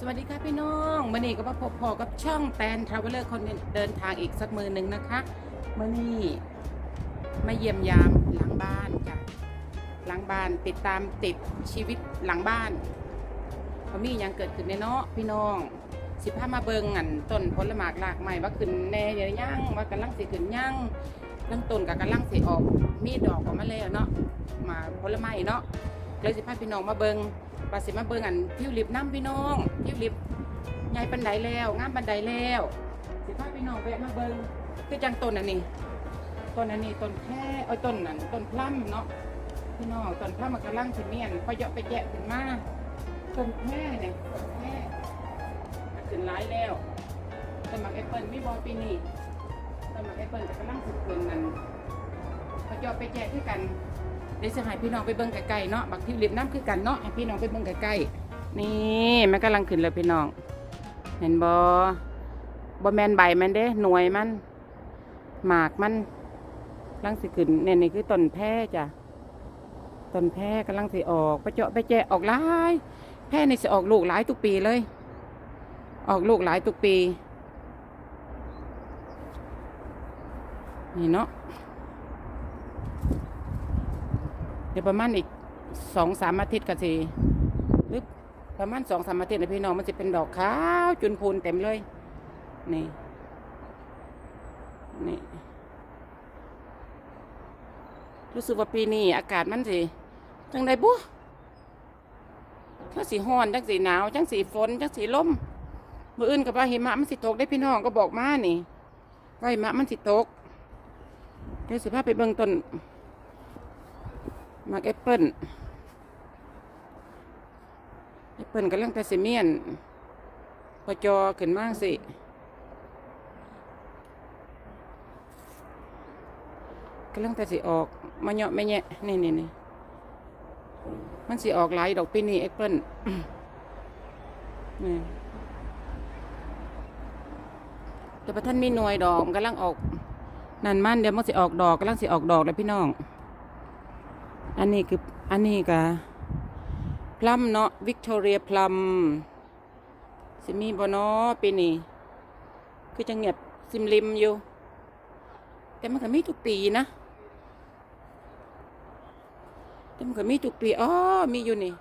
สวัสดีค่ะพี่น้องมื่อนี้ก็มาพบพอกับช่องแตนทราเวลเลอร์คนเดินทางอีกสักมือหนึ่งนะคะมื่อนี้มาเยี่ยมยามหลังบ้านจ้ะหลังบ้านติดตามติดชีวิตหลังบ้านเขามีอย่างเกิดขึ้นในเนาะพี่น้อง สิพามาเบิงอันต้นผลหมากหลากใหม่ว่าขึ้นแน่เยอะย่างว่ากำลังสิขึ้นย่างเริ่มต้นกับกำลังสิออกมีดอกออกมาแล้วเนาะมาผลไม้เนาะเลยสิพาพี่น้องมาเบิง ปาสิมาเบิ่งอันทิวลิปน้ำพี่น้องทิวลิปใหญ่ปันไดแล้วงามปันไดแล้วสิพาพี่น้องไปมาเบิ่งคือจังต้นอันนี้ต้นอันนี้ต้นแค่เอ้ยต้นนั้นต้นพลัมเนาะพี่น้องต้นพลัมมันกำลังสิเมียนพอเยาะไปแยะขึ้นมาต้นแค่เนี่ยต้นแค่มันขึ้นหลายแล้วต้นมากแอปเปิลมีบอปีนี้ต้นมากแอปเปิลก็กำลังสิขึ้นนั่นพอเยาะไปแยะคือกัน เดี๋ยวจะให้พี่น้องไปเบิ่งไกลๆเนาะบักทิวลิปน้ำคือกันเนาะให้พี่น้องไปเบิ่งไกลๆนี่มันกำลังขึ้นเลยพี่น้อง เห็นบ่บ่แมนใบมันเด้หน่วยมันหมากมันกำลังสิขึ้นเนี่ยนี่คือต้นแพร่จ้ะต้นแพร่กำลังสิออกไปเจาะไปแจออกหลายแพร่นี่สิออกลูกหลายทุกปีเลย ออกลูกหลายทุกปีนี่เนาะ เดี๋ยวประมาณอีกสองสามอาทิตย์ก็สิหรือประมาณสองสามอาทิตย์นะพี่น้องมันจะเป็นดอกขาวจุนพูนเต็มเลย นี่ นี่ รู้สึกว่าปีนี้อากาศมันสิจังไดบุจังสีห้อนจังสีหนาวจังสีฝนจังสีลมมื่ออื่นกับว่าหิมะมันสิตกได้พี่น้องก็บอกมานี่ว่าหิมะมันสิตกเดี๋ยวสิพาไปเบิ่งต้น มากแอปเปิ้ลแอปเปิ้ลกำลังแต่สิเมียนพอจอขึ้นมากสิกำลังแต่สิออกมาเหาะไม่แยะนี่นี่นี่มันสิออกหลายดอกปีนี้แอปเปิ้ลนี่แต่พอท่านมีหน่วยดอกมันกำลังออกนันมันเดี๋ยวมันสิออกดอกกำลังสิออกดอกแล้วพี่น้อง อันนี้คืออันนี้กะพลัมเนาะวิกตอเรียพลัมสิมีบ่เนาะปีนี้คือจะเงียบซิมลิมอยู่ แต่มันก็มีทุกปีนะ แต่มันก็มีทุกปีอ๋อมีอยู่นี่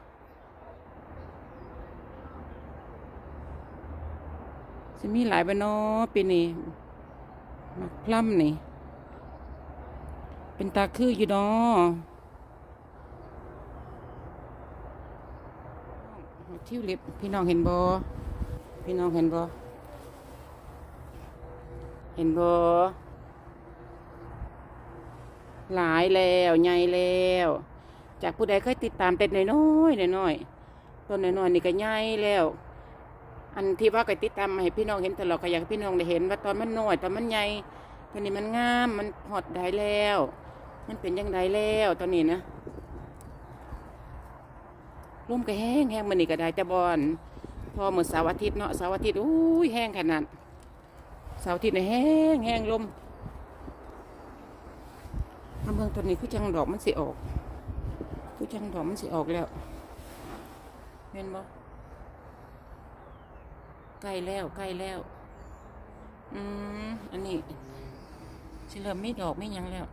สิมีหลายบ่เนาะปีนี้มักพลัมนี่ เป็นตาคืออยู่เนาะ ทิวลิปพี่น้องเห็นบอพี่น้องเห็นบอเห็นบอหลายแล้วใหญ่แล้ว จากผู้ใดเคยติดตามเต็ดน้อยๆน้อยๆต้นน้อยๆนี่ก็ใหญ่แล้ว อันที่ว่าก็ติดตามมาให้พี่น้องเห็นตลอดก็อยากให้พี่น้องได้เห็นว่าตอนมันน้อยตอนมันใหญ่ตอนนี้มันงามมันหอดได้แล้ว มันเป็นยังไงแล้วตอนนี้นะ ร่มก็แห้งแห้งมันนี่ก็ได้แต่บอนพอเหมือนเสาร์อาทิตย์เนาะเสาร์อาทิตย์อุ้ยแห้งขนาดเสาร์อาทิตย์เนี่ยแห้งแห้งลมทำเมืองตัวนี้คือจังดอกมันสิออกคือจังดอกมันสิออกแล้วเห็นบ่ใกล้แล้วใกล้แล้ว อืมอันนี้สิเริ่มไม่ดอกไม่ยังแล้ว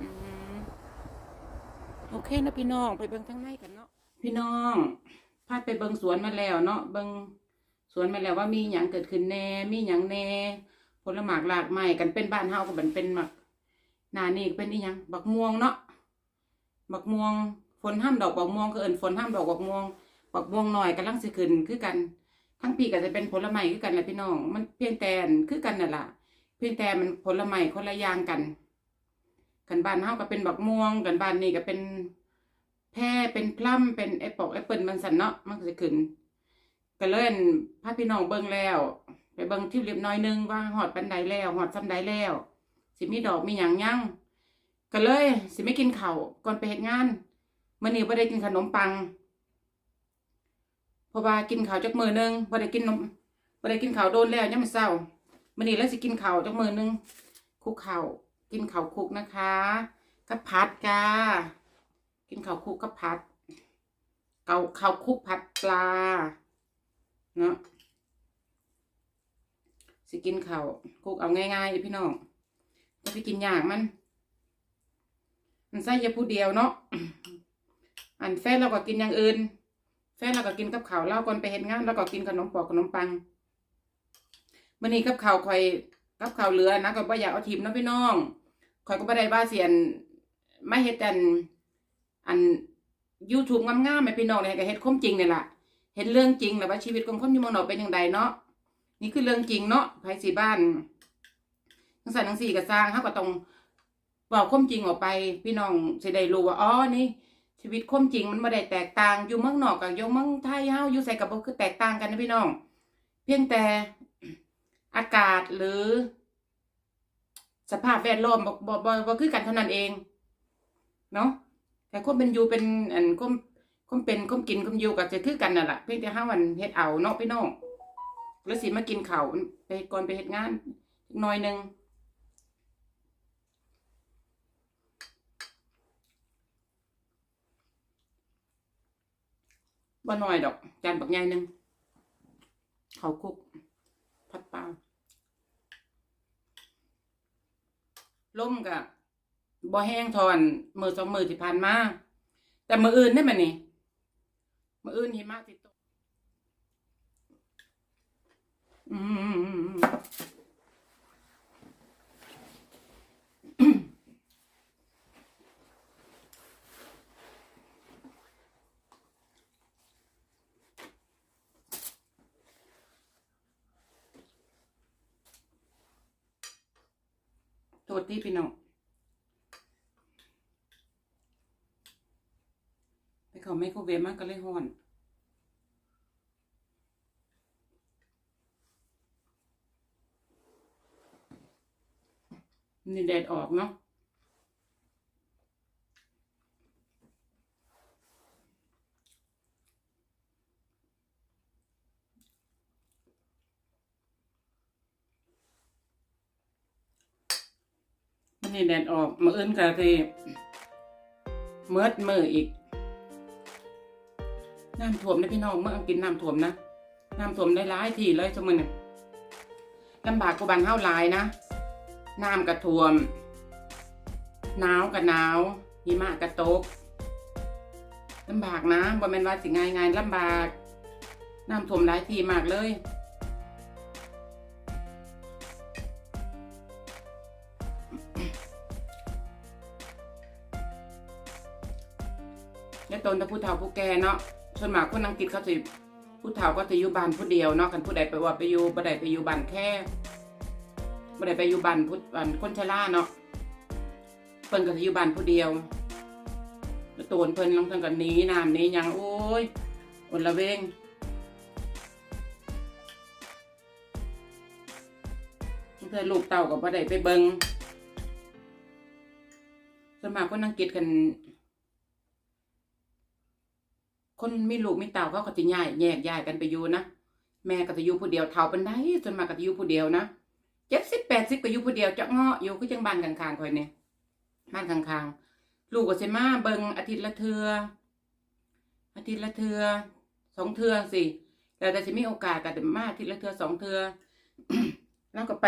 อืม โอเคนะพี่น้องไปเบิ่งทางในกันเนาะพี่น้องพาไปเบิ่งสวนมาแล้วเนาะเบิ่งสวนมาแล้วว่ามีหยังเกิดขึ้นแน่มีหยังแน่ผลหมากหลากไม้กันเป็นบ้านเฮาก็เป็นเป็นหมักนานี่ก็เป็นอีหยังบักม่วงเนาะบักม่วงฝนห้ามดอกบักม่วงก็เอินฝนห้ามดอกบักม่วงบักม่วงหน่อยกำลังสิขึ้นคือกันทั้งปีก็จะเป็นผลไม้คือกันแหละพี่น้อง มันเพียงแต่อันคือกันน่ะล่ะเพียงแต่มันผลไม้คนละอย่างกัน กันบ้านเฮาก็เป็นบักม่วงกันบ้านนี่ก็เป็นแพร่เป็นพลัมเป็นแอปเปิลแอปเปิลมันสันเนาะมันก็จะขึ้นก็เล่นพาพี่น้องเบิ่งแล้ว ไปเบิ่งที่เรียบน้อยหนึงว่าหอดปันใดแล้วหอดซ้ำใดแล้ว สิมีดอกมีหยังยั่งก็เลยสิไม่กินข้าวก่อนไปเฮ็ดงานมื้อนี้บ่ได้กินขนมปังเพราะว่ากินข้าวจักมื้อหนึงบ่ได้กินนมบ่ได้กินข้าวโดนแล้วยามมื้อเช้ามื้อนี้แล้วสิกินข้าวจักมื้อหนึงคุกข้าว กินข้าวคุกนะคะกับผัดจ้า กินข้าวคุกกับผัดเกาข้าวคุกผัดปลาเนาะสิกินข้าวคุกเอาง่ายๆพี่น้องจะไปกินยากมัน มันใส่ยาผู้เดียวเนาะอันแฟนเราก็กินอย่างอื่น แฟนเราก็กินกับข้าวเราก่อนไปเฮ็ดงานแล้วก็กินขนมปอกขนมปังมื้อนี้กับข้าวข่อยกับข้าวเหลือนะก็บ่อยากเอาทิมเนาะพี่น้อง ข่อยก็บ่ได้ว่าเสียนไม่เฮ็ดอันอัน YouTube งามๆให้พี่น้องเลยก็เฮ็ดความจริงนี่ล่ะเห็นเรื่องจริงแล้วว่าชีวิตของคนอยู่เมืองนอกเป็นอย่างไรเนาะนี่คือเรื่องจริงเนาะภายสีบ้านทั้งสามทั้งสี่ก็สร้างเขาก็ต้องบอกความจริงออกไป พี่น้องจะได้รู้ว่าอ๋อนี่ชีวิตความจริงมันไม่ได้แตกต่างอยู่เมืองนอกกับอยู่เมืองไทยเฮาอยู่ใส่กับบ่คือแตกต่างกันนะพี่น้อง เพียงแต่อากาศหรือ สภาพแวดล้อมบ่บ่บ่บ่คือกันเท่านั้นเองเนาะแต่ความเป็นอยู่เป็นอันความความเป็นความกินความอยู่ก็จะคือกันนั่นแหละเพียงแต่ห้าวันเฮ็ดเอาเนาะพี่น้องแล้วสิมากินเข้าไปก่อนไปเฮ็ดงานหน่อยหนึงบ่น้อยดอกจานบักใหญ่หนึงเขาคุกผัดเปล่า ล่มกับ่แห้งทอนมือสองมือที่ผ่านมาแต่มืออื่นได้ไหมนี่มืออื่นหิมะติดตกอืม โทษที่พี่น้องไปเขาไม่คบเวฟมากก็เลยห่อนนี่แดดออกเนาะ นี่แดดออกมาอิ้นกะเทเมิดมืออีก น้ำท่วมนะพี่น้องเมื่อกินน้ำท่วมนะ น้ำท่วมได้หลายทีเลยสมมือนี่ลำบากกว่าบ้านเฮาลายนะ น้ำกระท่วม หนาวกับหนาวหิมะกระตกลำบากนะบ่แม่นว่าสิง่ายง่ายลำบาก น้ำท่วมหลายทีมากเลย และตนแต่ผู้เฒ่าผู้แก่เนาะส่วนมากคนอังกฤษเขาสิผู้เฒ่าก็จะอยู่บ้านผู้เดียวเนาะกันผู้ใดไปว่าไปอยู่บ่ได้ไปอยู่บ้านแค่บ่ได้ไปอยู่บ้านผู้บ้านคนชราเนาะเพิ่นก็สิอยู่บ้านผู้เดียวแล้วตัวเพิ่นลงทั้งกันนี้น้ำนี้ยังโอ้ยอดละเวงเพื่อลูกเต่าก็บ่ได้ไปเบิงส่วนมากคนอังกฤษกัน คนไมีลูกไมีเต่าเขาก็จะย้ายแยกย้ายกันไปอยู่นะแม่ก็จะอยู่ผู้เดียวเท่าเป็นได้จนมากก็จะอยู่ผู้เดียวนะเจ็ดสิบแปดสิบก็อยู่ผู้เดียวจะเงาะอยู่ก็จังบ้านข้างๆคอยเนี่ยบ้านข้างๆลูกก็สิมาเบิงอาทิตย์ละเทืออาทิตย์ละเทือสองเทือสิแต่แต่สิมีโอกาสก็จะมาอาทิตย์ละเทือสองเทือแล้วก็ไป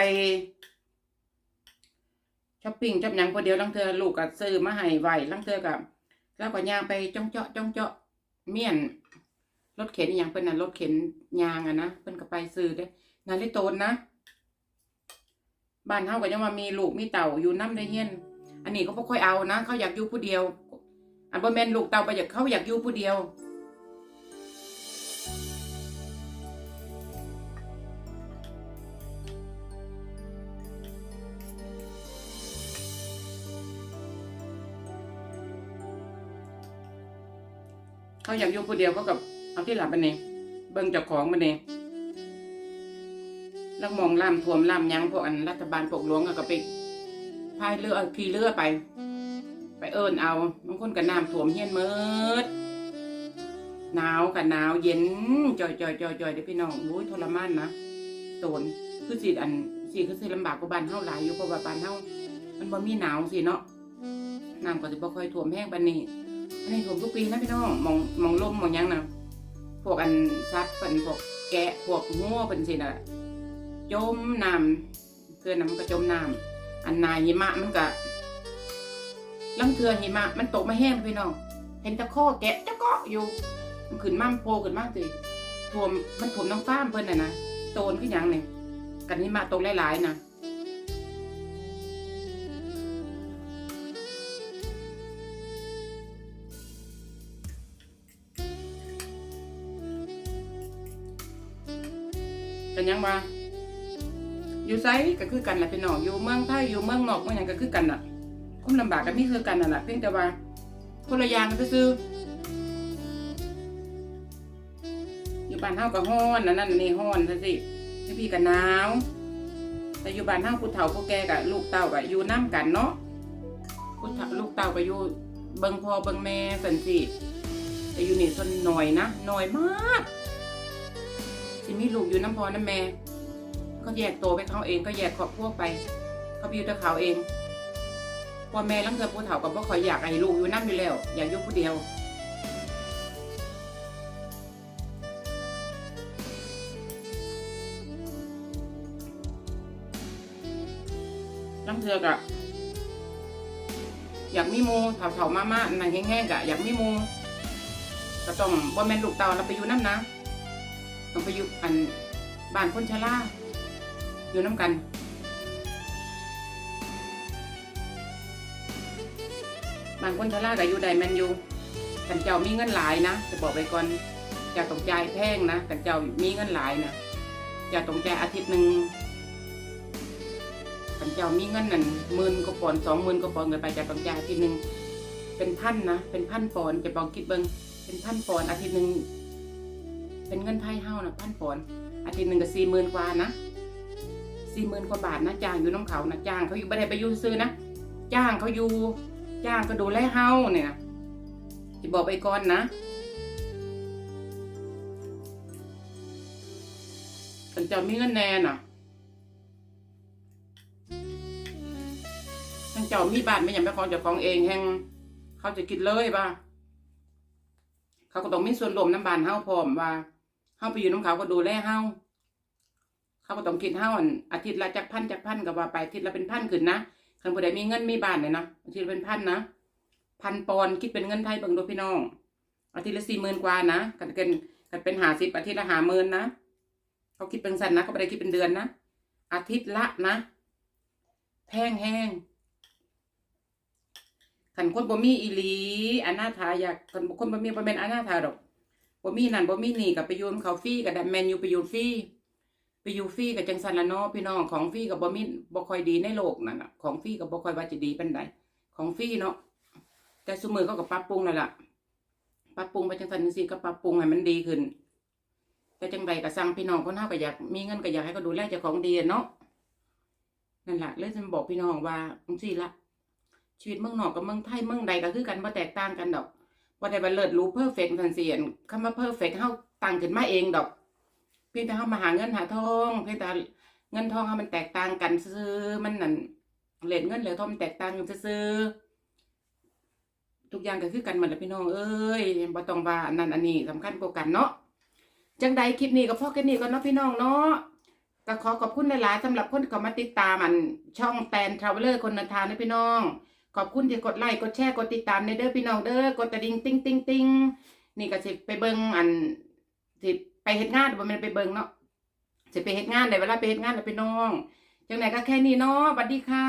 ช้อปปิ้งจับหยังผู้เดียวลังเทือลูกก็ซื้อมาให้ไหวลังเทือกับแล้วก็ย่างไปจ้องเจาะจ้องเจาะ เมียนรถเข็นอย่างเป็นน่ะรถเข็นยางอะนะเป็นก็ไปซื้อเด้นาลิโตนนะบ้านเฮาก็ยังว่ามีลูกมีเต่าอยู่น้ำได้เฮียนอันนี้เขาบ่ค่อยเอานะ เขาอยากอยู่ผู้เดียว อันบ่แม่นลูกเต่าไปอยากเขาอยากอยู่ผู้เดียว อยากอยู่ผู้เดียวเขากับเอาที่หลับมันนี่เบิ่งจ้าของมันนี่แล้วมองล่ามท่วมล่ามยังพวกอันรัฐบาลปกหลวงอะก็ไปพายเรือขี่เรือไป ไปเอิญเอาบางคนก็น้ำท่วมเฮียนเมิดหนาวกับหนาวเย็นจอยจอยจอยจอยเด้อพี่น้องโอ้ยทรมานนะโตนคือสิอันสิคือสิลำบากกว่าบ้านเฮาหลายอยู่เพราะว่าบ้านเฮามันบ่มีหนาวสิเนาะน้ำก็สิบ่ค่อยท่วมแห้งปานนี้ อันนี้ผมทุกปีนะพี่น้องมองมองลมมองยังนะพวกอันซัดเป็นพวกแกะพวกงัวเป็นสิน่ะจมน้ำเกินน้ำมันก็จมน้ำอันนายหิมะมันก็ลังเทือหิมะมันตกมาแห้งพี่น้องเห็นตะข้อแกะจะเกาะอยู่มันขึ้นมาโผล่ขึ้นมาสิท่วมมันท่วมน้องฟ้ามเพิ่นน่ะนะโตนขึ้นยังเนี่ยกันหิมะตกหลายๆนะ กันยังว่าอยู่ไซก็คือกันแหละพี่น้องอยู่เมืองไทยอยู่เมืองนอกเมืองยังก็คือกันน่ะความลำบากก็มีคือกันนั่นแหละเพียงแต่ว่าคนละอย่างกันซื่ออยู่บ้านเฮาก็ฮ้อนนั่นนั่นนี่ฮ้อนซะสิพี่พี่ก็หนาวแต่อยู่บ้านเฮาผู้เฒ่าผู้แก่กับลูกเต้าก็อยู่น้ำกันเนาะผู้เฒ่าลูกเต้าก็อยู่เบิ่งพ่อเบิ่งแม่สันสิแต่อยู่นี่ส่วนหน่อยนะหน่อยมาก สิมีลูกอยู่น้ำพอน้ำแม่เขาแยกตัวไปเขาเองก็แยกครอบครัวไปเขาไปอยู่แต่เขาเองพ่อแม่ลังเธอผู้เฒ่าก็บ่คอยอยากให้ลูกอยู่น้ำอยู่แล้ว อยากอยู่ผู้เดียวลังเธอกะอยากมีมูเฒ่าๆมาๆนั่งแห้งๆกะอยากมีมูก็ต้องบ่แม่นลูกเต่าเราไปอยู่น้ำนะ ต้องไปอยู่อันบ้านคนชราอยู่น้ำกันบ้านคนชรากับอยู่ใดแมนอยู่กันเจ้ามีเงินหลายนะจะบอกไปก่อนอย่าต้องจ่ายแพงนะกันเจ้ามีเงินหลายนะอย่าต้องจ่ายอาทิตย์หนึ่งกันเจ้ามีเงินนั่นหมื่นก็ปอนสองหมื่นก็ปอนเงินไปจ่ายต้องจ่ายอาทิตย์หนึ่งเป็นพันนะเป็นพันปอนจะบอกคิดเบิงเป็นพันปอนอาทิตย์หนึ่ง เป็นเงินไทยเฮานะพันปอนอาทิตย์หนึ่งก็สี่หมื่นกว่านะสี่หมื่นกว่าบาทนะจ้างอยู่น้องเขานะจ้างเขาอยู่ไม่ได้ไปอยู่ซื้อนะจ้างเขาอยู่จ้างก็ดูแลเฮาเนี่ยจะบอกไปก่อนนะฉันจะมีเงินแน่น่ะทั้งเจ้ามีบ้านไม่อย่างไปของเจ้าของเองแห่งเขาจะคิดเลยป่ะเขาก็ต้องมีส่วนรวมน้ำบานเฮาพร้อมว่า เฮาไปอยู่น้ำเขาก็ดูแลเฮาเขาก็ต้องคิดเฮาอันอาทิตย์ละจักพันจักพันก็ว่าไปอาทิตย์ละเป็นพันขึ้นนะคันผู้ใดมีเงินมีบ้านเนี่ยนะอาทิตย์ละเป็นพันนะพันปอนคิดเป็นเงินไทยเบิ่งดูพี่น้องอาทิตย์ละสี่หมื่นกว่านะกันเกินกันเป็นหาสิบอาทิตย์ละหาหมื่นนะเขาคิดเป็นสันนะเขาไม่ได้คิดเป็นเดือนนะอาทิตย์ละนะแพงแห้งขันคนบ่มีอีหลีอนาถาอยากขันคนบ่มีบ่แม่นอนาถาดอก บ่มีนั่นบ่มีนี่กับไปยูนเขาฟรีกับดันแมนยูไปยู่ฟรีไปอยู่ฟรีกับจังสันละเนาะพี่น้องของฟรีกับบ่มีบ่ค่อยดีในโลกนั่นน่ะของฟรีกับบ่ค่อยว่าจะดีเปานใดของฟรีเนาะแต่ซุมือเขาก็ปรับปรุงแล้วล่ะปรับปรุงไปจังสันจังซี่ก็ปรับปรุงให้มันดีขึ้น แต่จังใดก็สั่งพี่น้องคนเฮาก็อยากมีเงินก็อยากให้เขาดูแลเจ้าของดีเนาะนั่นแหละเลยจะบอกพี่น้องว่าจังซี่ละชีวิตเมืองนอกกับเมืองไทยเมืองใดก็คือกันบ่แตกต่างกันดอก บ่ได้ว่าเลิศรู้เพอร์เฟกต์ทันเสียนคำว่าเพอร์เฟกต์เฮาต่างขึ้นมาเองดอก เพียงแต่เฮามาหาเงินหาทองเพียงแต่เงินทองเฮามันแตกต่างกันซื่อมันนั่นเหรียญเงินเหรียญทองมันแตกต่างกันซื่อทุกอย่างก็คือกันหมดแหละพี่น้องเอ้ยบ่ต้องว่านนั้นอันนี้สำคัญกว่ากันเนาะจังใดคลิปนี้ก็พ่อแค่นี้ก็เนาะพี่น้องเนาะก็ขอขอบคุณหลายๆสำหรับคนที่เข้ามาติดตามันช่องแตนทราเวลเลอร์คนเดินทางนะพี่น้อง ขอบคุณที่กดไลค์กดแชร์กดติดตามในเด้อพี่น้องเด้อกดกระดิ่งติ้งติ้งติ้งนี่ก็สิไปเบิ่งอันสิไปเฮ็ดงานบ่แม่นไปเบิ่งเนาะสิไปเฮ็ดงานได้เวลาไปเฮ็ดงานแล้วพี่น้องจังไหนก็แค่นี้เนาะสวัสดีค่ะ